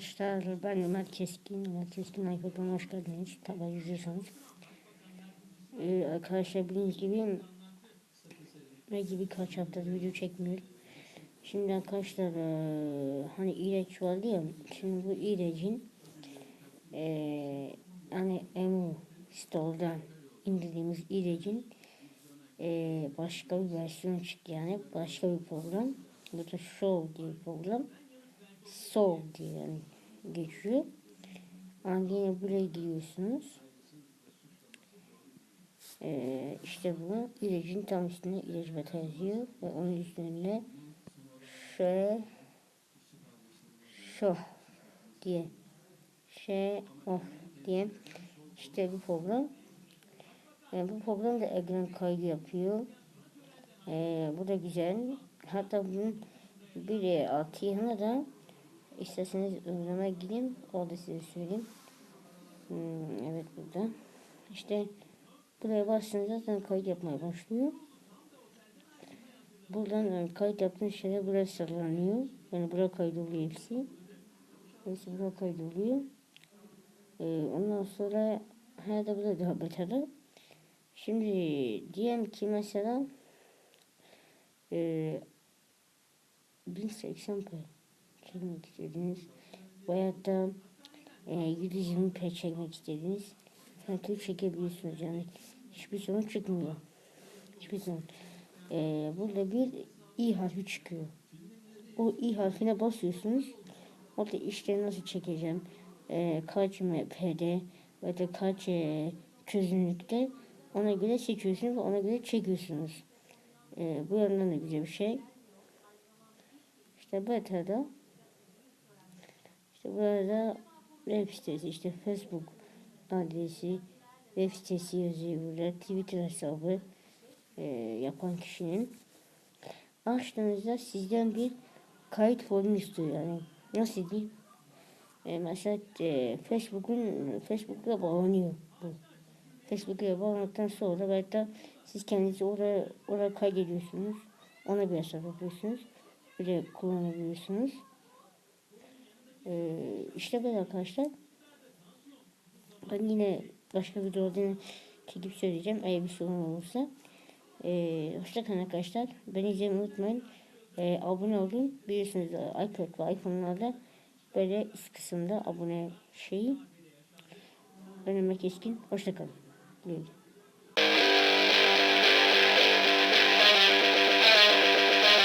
arkadaşlar ben Ömer Keskin. Ömer Keskin Aykut'un hoş geldiniz. Tabi izliyorsanız. Ee, arkadaşlar bildiğiniz gibi belki birkaç haftadır video çekmiyorum. Şimdi arkadaşlar e, hani ilaç vardı ya. Şimdi bu ilacın e, hani Emu Store'dan indirdiğimiz ilacın e, başka bir versiyonu çıktı yani. Başka bir program. Bu da Show diye bir program. Soul diye geçiyor. Yani yine buraya giriyorsunuz. Ee, işte bu ilacın tam üstünde ilaç beta yazıyor ve onun üstünde şöyle şu diye şey of diye işte bu program yani bu program da ekran kaydı yapıyor. Ee, bu da güzel. Hatta bunun bir altı yanı da İsterseniz uygulama gideyim. Orada size söyleyeyim. Hmm, evet burada. İşte buraya bastığınız zaten kayıt yapmaya başlıyor. Buradan yani kayıt yaptığınız şeyler buraya sıralanıyor. Yani buraya kaydoluyor hepsi. Hepsi buraya kaydoluyor. Ee, ondan sonra herhalde burada daha beterli. Şimdi diyelim ki mesela e, 1080p çekmek istediniz. Veyahut da e, 120p çekmek istediniz. Her çekebiliyorsunuz yani. Hiçbir sorun çıkmıyor. Hiçbir sorun. E, burada bir i harfi çıkıyor. O i harfine basıyorsunuz. Orada işte nasıl çekeceğim? E, kaç mp'de ve de kaç e, çözünürlükte ona göre seçiyorsunuz ve ona göre çekiyorsunuz. E, bu yandan da güzel bir şey. İşte beta'da işte burada web sitesi işte Facebook adresi web sitesi yazıyor burada. Twitter hesabı e, yapan kişinin. Açtığınızda sizden bir kayıt formu istiyor. Yani nasıl diyeyim? E, mesela e, Facebook'un Facebook'la bağlanıyor bu. Facebook'a bağlandıktan sonra belki de siz kendinizi oraya, oraya kaydediyorsunuz. Ona bir hesap yapıyorsunuz. Bile kullanabiliyorsunuz ee, işte böyle arkadaşlar. Ben yine başka bir videoda çekip söyleyeceğim eğer bir sorun olursa. Ee, hoşçakalın arkadaşlar. Beni izlemeyi unutmayın. Ee, abone olun. Biliyorsunuz iPad ve iPhone'larda böyle üst kısımda abone şeyi. Ömer Keskin. Hoşçakalın. Güle